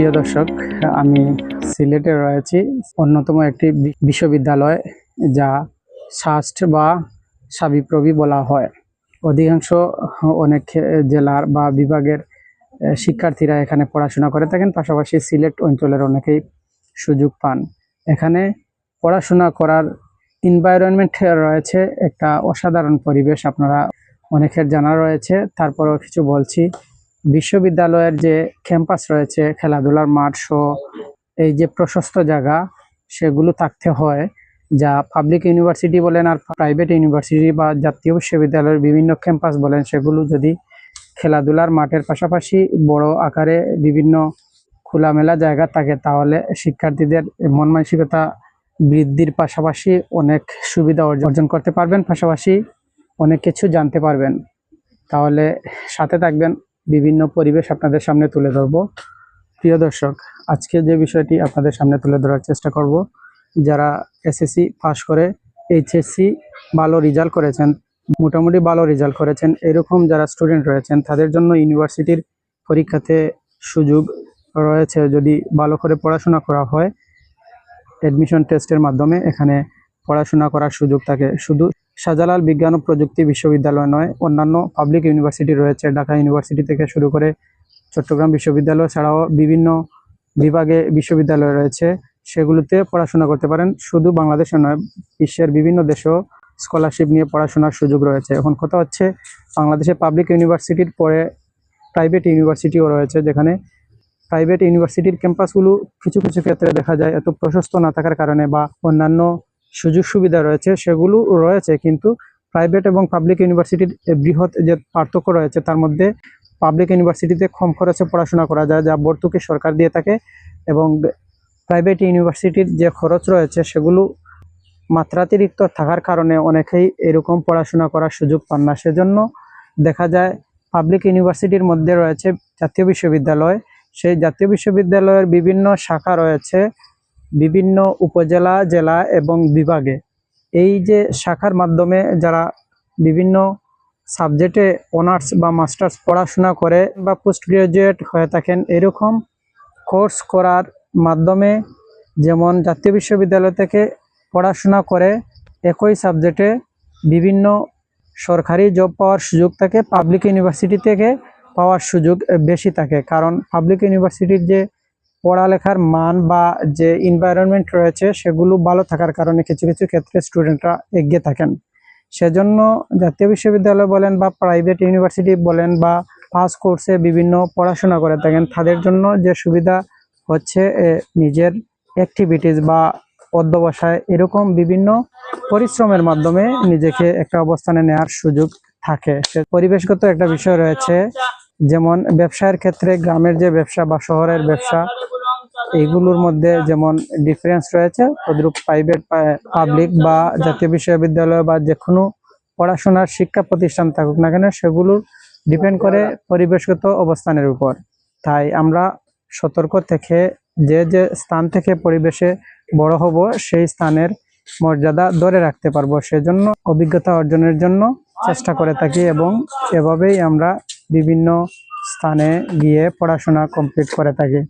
প্রিয় দর্শক, আমি সিলেটে রয়েছি। অন্যতম একটি বিশ্ববিদ্যালয় যা সাস্ট বা সাবিপ্রবি বলা হয়। অধিকাংশ অনেক জেলার বা বিভাগের শিক্ষার্থীরা এখানে পড়াশোনা করে থাকেন। পাশাপাশি সিলেট অঞ্চলের অনেকেই সুযোগ পান। এখানে পড়াশোনা করার এনভায়রনমেন্ট রয়েছে, একটা অসাধারণ পরিবেশ আপনারা অনেকের জানা রয়েছে। তারপরেও কিছু বলছি। বিশ্ববিদ্যালয়ের যে ক্যাম্পাস রয়েছে, খেলাধুলার মাঠ সহ এই যে প্রশস্ত জায়গা, সেগুলো থাকতে হয়, যা পাবলিক ইউনিভার্সিটি বলেন আর প্রাইভেট ইউনিভার্সিটি বা জাতীয় বিশ্ববিদ্যালয়ের বিভিন্ন ক্যাম্পাস বলেন, সেগুলো যদি খেলাধুলার মাঠের পাশাপাশি বড় আকারে বিভিন্ন খোলামেলা জায়গা থাকে, তাহলে শিক্ষার্থীদের মন মানসিকতা বৃদ্ধির পাশাপাশি অনেক সুবিধা অর্জন করতে পারবেন, পাশাপাশি অনেক কিছু জানতে পারবেন। তাহলে সাথে থাকবেন। বিভিন্ন পরিবেশ আপনাদের সামনে তুলে ধরবো। প্রিয় দর্শক, আজকে যে বিষয়টি আপনাদের সামনে তুলে ধরার চেষ্টা করব, যারা এসএসসি পাশ করে এইচএসসি ভালো রেজাল্ট করেছেন, মোটামুটি ভালো রেজাল্ট করেছেন, এরকম যারা স্টুডেন্ট রয়েছেন, তাদের জন্য ইউনিভার্সিটির পরীক্ষাতে সুযোগ রয়েছে। যদি ভালো করে পড়াশোনা করা হয় অ্যাডমিশন টেস্টের মাধ্যমে এখানে পড়াশোনা করার সুযোগ থাকে। শুধু শাহজালাল বিজ্ঞান ও প্রযুক্তি বিশ্ববিদ্যালয় নয়, অন্যান্য পাবলিক ইউনিভার্সিটি রয়েছে। ঢাকা ইউনিভার্সিটি থেকে শুরু করে চট্টগ্রাম বিশ্ববিদ্যালয় ছাড়াও বিভিন্ন বিভাগে বিশ্ববিদ্যালয় রয়েছে। সেগুলোতে পড়াশোনা করতে পারেন। শুধু বাংলাদেশে নয়, বিশ্বের বিভিন্ন দেশেও স্কলারশিপ নিয়ে পড়াশোনার সুযোগ রয়েছে। এখন কথা হচ্ছে, বাংলাদেশে পাবলিক ইউনিভার্সিটির পরে প্রাইভেট ইউনিভার্সিটিও রয়েছে, যেখানে প্রাইভেট ইউনিভার্সিটির ক্যাম্পাসগুলো কিছু কিছু ক্ষেত্রে দেখা যায় এত প্রশস্ত না থাকার কারণে বা অন্যান্য সুযোগ সুবিধা রয়েছে, সেগুলো রয়েছে, কিন্তু প্রাইভেট এবং পাবলিক ইউনিভার্সিটির বৃহৎ যে পার্থক্য রয়েছে, তার মধ্যে পাবলিক ইউনিভার্সিটিতে কম খরচে পড়াশোনা করা যায়, যা ভর্তুকি সরকার দিয়ে থাকে এবং প্রাইভেট ইউনিভার্সিটির যে খরচ রয়েছে, সেগুলো মাত্রাতিরিক্ত থাকার কারণে অনেকেই এরকম পড়াশোনা করার সুযোগ পান না। সেজন্য দেখা যায় পাবলিক ইউনিভার্সিটির মধ্যে রয়েছে জাতীয় বিশ্ববিদ্যালয়, সেই জাতীয় বিশ্ববিদ্যালয়ের বিভিন্ন শাখা রয়েছে বিভিন্ন উপজেলা, জেলা এবং বিভাগে। এই যে শাখার মাধ্যমে যারা বিভিন্ন সাবজেক্টে অনার্স বা মাস্টার্স পড়াশোনা করে বা পোস্ট গ্রাজুয়েট হয়ে থাকেন, এরকম কোর্স করার মাধ্যমে যেমন জাতীয় বিশ্ববিদ্যালয় থেকে পড়াশোনা করে, একই সাবজেক্টে বিভিন্ন সরকারি জব পাওয়ার সুযোগ থাকে পাবলিক ইউনিভার্সিটি থেকে পাওয়ার সুযোগ বেশি থাকে। কারণ পাবলিক ইউনিভার্সিটির যে পড়ালেখার মান বা যে এনভায়রনমেন্ট রয়েছে সেগুলো ভালো থাকার কারণে কিছু কিছু ক্ষেত্রে স্টুডেন্টরা এগিয়ে থাকেন। সেজন্য জাতীয় বিশ্ববিদ্যালয় বলেন বা প্রাইভেট ইউনিভার্সিটি বলেন বা পাস কোর্সে বিভিন্ন পড়াশোনা করে থাকেন, তাদের জন্য যে সুবিধা হচ্ছে নিজের অ্যাক্টিভিটিস বা অধ্যবসায় এরকম বিভিন্ন পরিশ্রমের মাধ্যমে নিজেকে একটা অবস্থানে নেওয়ার সুযোগ থাকে। পরিবেশগত একটা বিষয় রয়েছে যেমন ব্যবসায়ের ক্ষেত্রে গ্রামের যে ব্যবসা বা শহরের ব্যবসা, এইগুলোর মধ্যে যেমন ডিফারেন্স রয়েছে, তদ্রুপ প্রাইভেট পাবলিক বা জাতীয় বিশ্ববিদ্যালয় বা যে কোনো পড়াশোনার শিক্ষা প্রতিষ্ঠান থাকুক না কেন, সেগুলোর ডিপেন্ড করে পরিবেশগত অবস্থানের উপর। তাই আমরা সতর্ক থেকে যে যে স্থান থেকে পরিবেশে বড় হব, সেই স্থানের মর্যাদা ধরে রাখতে পারব। সেজন্য অভিজ্ঞতা অর্জনের জন্য চেষ্টা করে থাকি এবং এভাবেই আমরা বিভিন্ন স্থানে গিয়ে পড়াশোনা কমপ্লিট করে থাকে।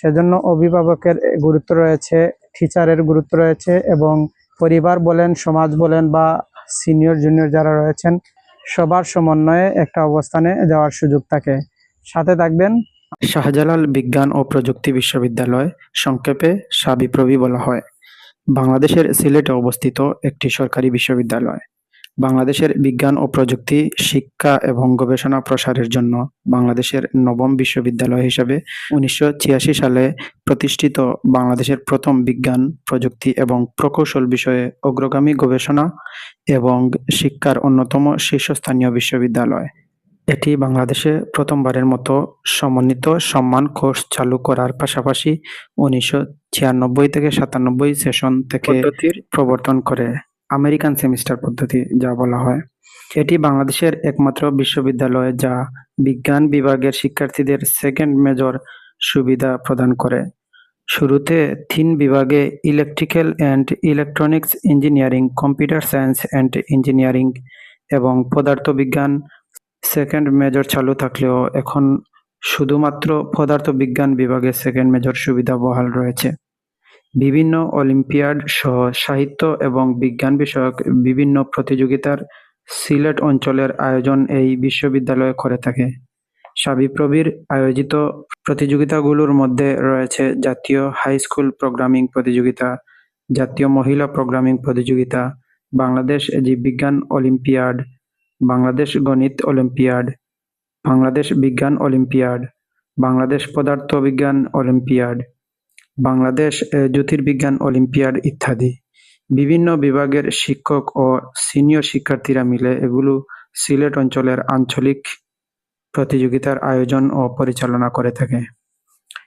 সেজন্য অভিভাবকের গুরুত্ব রয়েছে টিচারের গুরুত্ব রয়েছে এবং পরিবার বলেন, সমাজ বলেন বা সিনিয়র জুনিয়র যারা রয়েছেন, সবার সমন্বয়ে একটা অবস্থানে যাওয়ার সুযোগ থাকে। সাথে থাকবেন শাহজালাল বিজ্ঞান ও প্রযুক্তি বিশ্ববিদ্যালয়, সংক্ষেপে সাবিপ্রবি বলা হয়। বাংলাদেশের সিলেটে অবস্থিত একটি সরকারি বিশ্ববিদ্যালয়। বাংলাদেশের বিজ্ঞান ও প্রযুক্তি শিক্ষা এবং গবেষণা প্রসারের জন্য বাংলাদেশের নবম বিশ্ববিদ্যালয় হিসেবে উনিশশো ছিয়াশি সালে প্রতিষ্ঠিত বাংলাদেশের প্রথম বিজ্ঞান প্রযুক্তি এবং প্রকৌশল বিষয়ে অগ্রগামী গবেষণা এবং শিক্ষার অন্যতম শীর্ষস্থানীয় বিশ্ববিদ্যালয়। এটি বাংলাদেশে প্রথমবারের মতো সমন্বিত সম্মান কোর্স চালু করার পাশাপাশি উনিশশো ছিয়ানব্বই থেকে সাতানব্বই সেশন থেকে প্রবর্তন করে। আমেরিকান সেমিস্টার পদ্ধতি যা বলা হয়। এটি বাংলাদেশের একমাত্র বিশ্ববিদ্যালয় যা বিজ্ঞান বিভাগের শিক্ষার্থীদের সেকেন্ড মেজর সুবিধা প্রদান করে। শুরুতে তিন বিভাগে electrical and electronics engineering computer science and engineering এবং পদার্থবিজ্ঞান সেকেন্ড মেজর চালু থাকলেও এখন শুধুমাত্র পদার্থবিজ্ঞান বিভাগে সেকেন্ড মেজর সুবিধা বহাল রয়েছে। বিভিন্ন অলিম্পিয়াড সহ সাহিত্য এবং বিজ্ঞান বিষয়ক বিভিন্ন প্রতিযোগিতার সিলেট অঞ্চলের আয়োজন এই বিশ্ববিদ্যালয় করে থাকে। সাবিপ্রবির আয়োজিত প্রতিযোগিতাগুলোর মধ্যে রয়েছে জাতীয় হাই স্কুল প্রোগ্রামিং প্রতিযোগিতা, জাতীয় মহিলা প্রোগ্রামিং প্রতিযোগিতা, বাংলাদেশ জীববিজ্ঞান অলিম্পিয়াড, বাংলাদেশ গণিত অলিম্পিয়াড, বাংলাদেশ বিজ্ঞান অলিম্পিয়াড, বাংলাদেশ পদার্থবিজ্ঞান অলিম্পিয়াড। বাংলাদেশ জ্যোতির্বিজ্ঞান, অলিম্পিয়াড ইত্যাদি। বিভিন্ন বিভাগের শিক্ষক ও সিনিয়র শিক্ষার্থীরা মিলে এগুলো সিলেট অঞ্চলের আঞ্চলিক প্রতিযোগিতার আয়োজন ও পরিচালনা করে থাকে।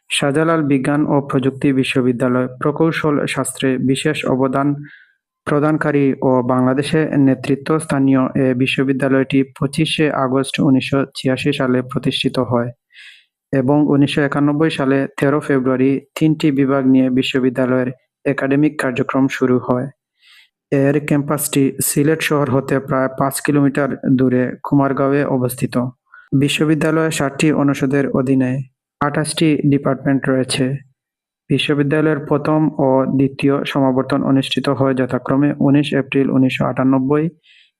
শাহজালাল বিজ্ঞান ও প্রযুক্তি বিশ্ববিদ্যালয় প্রকৌশল শাস্ত্রে বিশেষ অবদান প্রদানকারী ও বাংলাদেশে নেতৃত্বস্থানীয় এ, বিশ্ববিদ্যালয়টি পঁচিশে আগস্ট উনিশশো ছিয়াশি সালে প্রতিষ্ঠিত হয়। এবং উনিশশো একানব্বই সালে তেরো ফেব্রুয়ারি তিনটি বিভাগ নিয়ে বিশ্ববিদ্যালয়ের একাডেমিক কার্যক্রম শুরু হয়। এর ক্যাম্পাসটি সিলেট শহর হতে প্রায় পাঁচ কিলোমিটার দূরে কুমারগাঁওয়ে অবস্থিত। বিশ্ববিদ্যালয়ে ষাটটি অনুষদের অধীনে আঠাশটি ডিপার্টমেন্ট রয়েছে। বিশ্ববিদ্যালয়ের প্রথম ও দ্বিতীয় সমাবর্তন অনুষ্ঠিত হয় যথাক্রমে উনিশ এপ্রিল উনিশশো আটানব্বই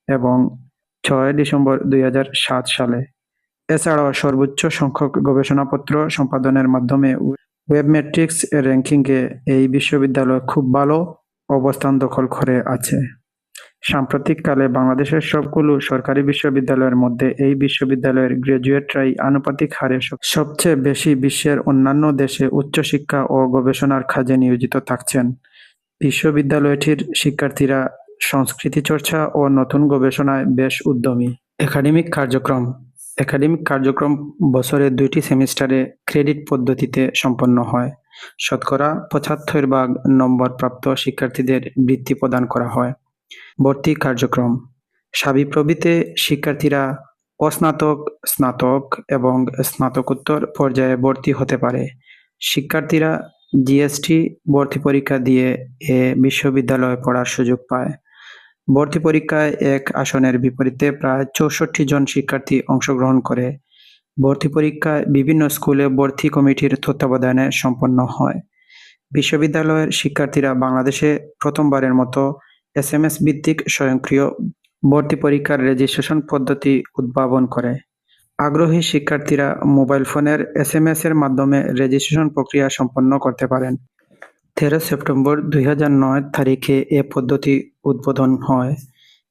এবং ছয় ডিসেম্বর দুই হাজার সাত সালে। এছাড়াও সর্বোচ্চ সংখ্যক গবেষণাপত্র সম্পাদনের মাধ্যমে ওয়েব ম্যাট্রিক্স র্যাঙ্কিংয়ে এই বিশ্ববিদ্যালয় খুব ভালো অবস্থান দখল করে আছে। সাম্প্রতিককালে বাংলাদেশের সবগুলো সরকারি বিশ্ববিদ্যালয়ের মধ্যে এই বিশ্ববিদ্যালয়ের গ্র্যাজুয়েটরাই আনুপাতিক হারে সবচেয়ে বেশি বিশ্বের অন্যান্য দেশে উচ্চশিক্ষা ও গবেষণার কাজে নিয়োজিত থাকছেন। বিশ্ববিদ্যালয়টির শিক্ষার্থীরা সংস্কৃতি চর্চা ও নতুন গবেষণায় বেশ উদ্যমী। একাডেমিক কার্যক্রম একাডেমিক কার্যক্রম বছরে দুইটি সেমিস্টারে ক্রেডিট পদ্ধতিতে সম্পন্ন হয়। শতকরা পঁচাত্তর ভাগ নম্বর প্রাপ্ত শিক্ষার্থীদের বৃত্তি প্রদান করা হয়। ভর্তি কার্যক্রম। সাবিপ্রবিতে শিক্ষার্থীরা অস্নাতক, স্নাতক এবং স্নাতকোত্তর পর্যায়ে ভর্তি হতে পারে। শিক্ষার্থীরা জিএসটি ভর্তি পরীক্ষা দিয়ে এ বিশ্ববিদ্যালয়ে পড়ার সুযোগ পায়। ভর্তি পরীক্ষায় এক আসনের বিপরীতে প্রায় চৌষট্টি জন শিক্ষার্থী অংশগ্রহণ করে। ভর্তি পরীক্ষায় বিভিন্ন স্কুলে ভর্তি কমিটির তত্ত্বাবধানে সম্পন্ন হয়। বিশ্ববিদ্যালয়ের শিক্ষার্থীরা বাংলাদেশে প্রথমবারের মতো এস এম এস ভিত্তিক স্বয়ংক্রিয় ভর্তি পরীক্ষার রেজিস্ট্রেশন পদ্ধতি উদ্ভাবন করে। আগ্রহী শিক্ষার্থীরা মোবাইল ফোনের এস এম এস এর মাধ্যমে রেজিস্ট্রেশন প্রক্রিয়া সম্পন্ন করতে পারেন। তেরো সেপ্টেম্বর দুই হাজার নয় তারিখে এ পদ্ধতি উদ্বোধন হয়।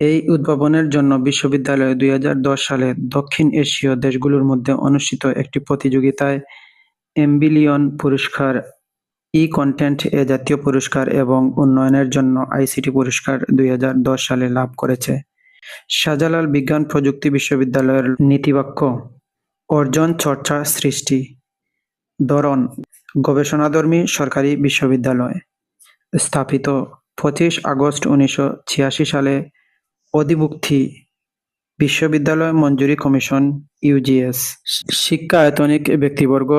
এই উদ্ভাবনের জন্য বিশ্ববিদ্যালয় দুই হাজার দশ সালে দক্ষিণ এশীয় দেশগুলোর মধ্যে অনুষ্ঠিত একটি প্রতিযোগিতায় এমবিলিয়ন পুরস্কার ই কন্টেন্ট এ জাতীয় পুরস্কার এবং উন্নয়নের জন্য আইসিটি পুরস্কার দুই হাজার দশ সালে লাভ করেছে। শাহজালাল বিজ্ঞান প্রযুক্তি বিশ্ববিদ্যালয়ের নীতিবাক্য, অর্জন চর্চা সৃষ্টি, ধরন গবেষণাধর্মী সরকারি বিশ্ববিদ্যালয়, স্থাপিত পঁচিশ আগস্ট উনিশশো ছিয়াশি সালে অধিভুক্তি বিশ্ববিদ্যালয় মঞ্জুরি কমিশন ইউজিএস শিক্ষা আয়তনিক ব্যক্তিবর্গ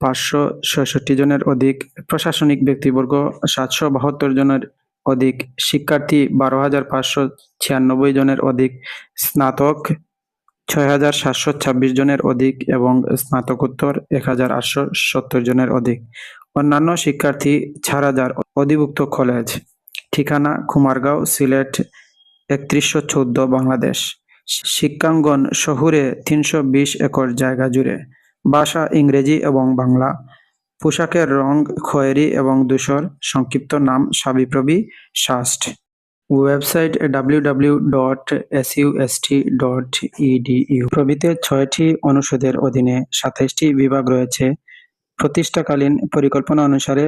পাঁচশো ছয়ষট্টি জনের অধিক, প্রশাসনিক ব্যক্তিবর্গ সাতশো বাহাত্তর জনের অধিক, শিক্ষার্থী বারো হাজার পাঁচশো ছিয়ানব্বই জনের অধিক, স্নাতক ছয় হাজার সাতশো ছাব্বিশ জনের অধিক এবং স্নাতকোত্তর এক হাজার আটশো সত্তর জনের অধিক। অন্যান্য শিক্ষার্থী হাজার অধিভুক্ত কলেজ ঠিকানা কুমারগাঁও, সিলেট, একত্রিশশো চৌদ্দ, বাংলাদেশ। শিক্ষাঙ্গন শহুরে তিনশো বিশ একর জায়গা জুড়ে। ভাষা, ইংরেজি এবং বাংলা। পোশাকের রং খয়েরি এবং ধূসর। সংক্ষিপ্ত নাম সাবিপ্রবি শাস্ট। ওয়েবসাইট ডট ইডিইউ প্রভৃতি ছয়টি অনুষদের অধীনে সাতাইশটি বিভাগ রয়েছে। প্রতিষ্ঠাকালীন পরিকল্পনা অনুসারে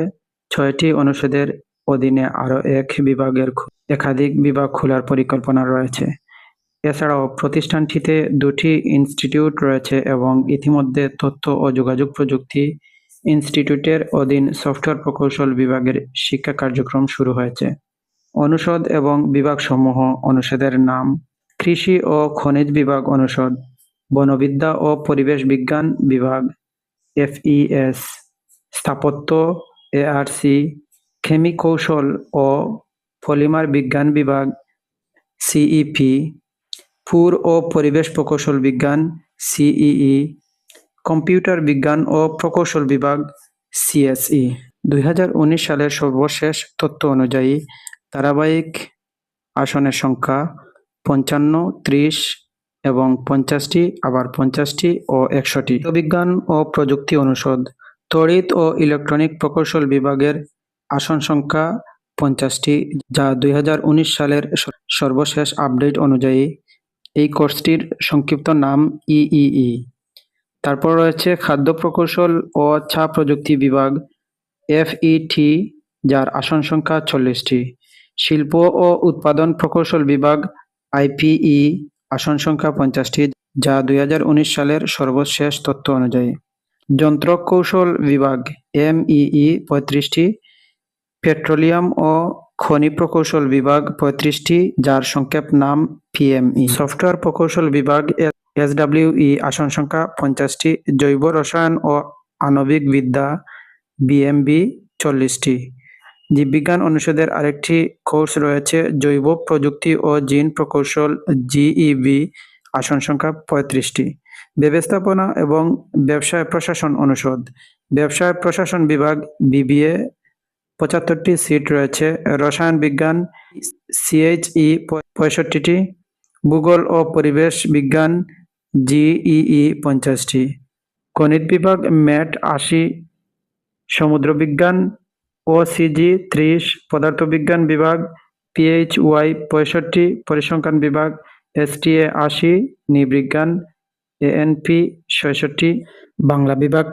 ছয়টি অনুষদের অধীনে আরও এক বিভাগের একাধিক বিভাগ খোলার পরিকল্পনা রয়েছে। এছাড়াও প্রতিষ্ঠানটিতে দুটি ইনস্টিটিউট রয়েছে এবং ইতিমধ্যে তথ্য ও যোগাযোগ প্রযুক্তি ইনস্টিটিউটের অধীন সফটওয়্যার প্রকৌশল বিভাগের শিক্ষা কার্যক্রম শুরু হয়েছে। অনুষদ এবং বিভাগসমূহ অনুষদের নাম কৃষি ও খনিজ বিভাগ অনুষদ, বনবিদ্যা ও পরিবেশ বিজ্ঞান বিভাগ, এফইএস, স্থাপত্য, এআরসি কেমি কৌশল ও পলিমার বিজ্ঞান বিভাগ, সিইপি পুর ও পরিবেশ প্রকৌশল বিজ্ঞান, সিইই, কম্পিউটার বিজ্ঞান ও প্রকৌশল বিভাগ, সিএসই। দুই হাজার উনিশ সালের সর্বশেষ তথ্য অনুযায়ী ধারাবাহিক আসনের সংখ্যা পঞ্চান্ন, ত্রিশ এবং পঞ্চাশটি, আবার পঞ্চাশটি ও একশোটি। বিজ্ঞান ও প্রযুক্তি অনুষদ, তড়িৎ ও ইলেকট্রনিক প্রকৌশল বিভাগের আসন সংখ্যা পঞ্চাশটি, যা দুই হাজার উনিশ সালের সর্বশেষ আপডেট অনুযায়ী এই কোর্সটির সংক্ষিপ্ত নাম ইইই তারপর রয়েছে খাদ্য প্রকৌশল ও চা প্রযুক্তি বিভাগ এফইটি যার আসন সংখ্যা চল্লিশটি। শিল্প ও উৎপাদন প্রকৌশল বিভাগ, আইপিই, আসন সংখ্যা পঞ্চাশটি, যা দুই হাজার উনিশ সালের সর্বশেষ তথ্য অনুযায়ী। যন্ত্র কৌশল বিভাগ, এমইই, পঁয়ত্রিশটি। পেট্রোলিয়াম ও খনি প্রকৌশল বিভাগ, পঁয়ত্রিশটি, যার সংক্ষেপ নাম পিএমই। সফটওয়্যার প্রকৌশল বিভাগ, এসডাব্লিউই, আসন সংখ্যা পঞ্চাশটি। জৈব রসায়ন ও আণবিক বিদ্যা, বিএমবি, চল্লিশটি। জীববিজ্ঞান অনুষদের আরেকটি কোর্স রয়েছে জৈব প্রযুক্তি ও জিন প্রকৌশল, জিইবি, আসন সংখ্যা পঁয়ত্রিশটি। ব্যবস্থাপনা এবং ব্যবসায় প্রশাসন অনুষদ। ব্যবসায় প্রশাসন বিভাগ, বিবিএ, পঁচাত্তরটি সিট রয়েছে। রসায়ন বিজ্ঞান, সিএইচই পঁয়ষট্টিটি। ভূগোল ও পরিবেশ বিজ্ঞান, জিইই পঞ্চাশটি। গণিত বিভাগ, ম্যাট আশি। সমুদ্রবিজ্ঞান ওসিজি ত্রিশ পদার্থবিজ্ঞান বিভাগ পিএইচওয়াই পঁয়ষট্টি, পরিসংখ্যান বিভাগ এসটিএ আশি, নৃবিজ্ঞান এএনপি ছয়ষট্টি, বাংলা বিভাগ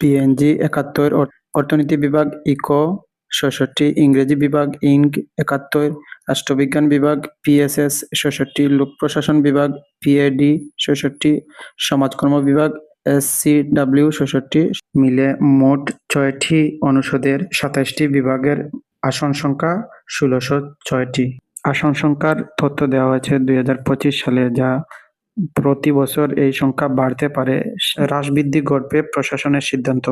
বিএনজি একাত্তর, অর- অর্থনীতি বিভাগ ইকো ছয়ষট্টি, ইংরেজি বিভাগ ইংক একাত্তর, রাষ্ট্রবিজ্ঞান বিভাগ পিএসএস ছয়ষট্টি, লোক প্রশাসন বিভাগ পিএডি ছয়ষট্টি, সমাজকর্ম বিভাগ এসসিডাব্লিউ ছয়ষট্টি মিলে মোট ছয়টি অনুষদের সাতাশটি বিভাগের আসন সংখ্যা ষোলোশো ছয়টি। আসন সংখ্যার তথ্য দেওয়া হয়েছে দুই হাজার পঁচিশ সালে, যা প্রতি বছর এই সংখ্যা বাড়তে পারে হ্রাস বৃদ্ধি ঘটবে প্রশাসনের সিদ্ধান্ত।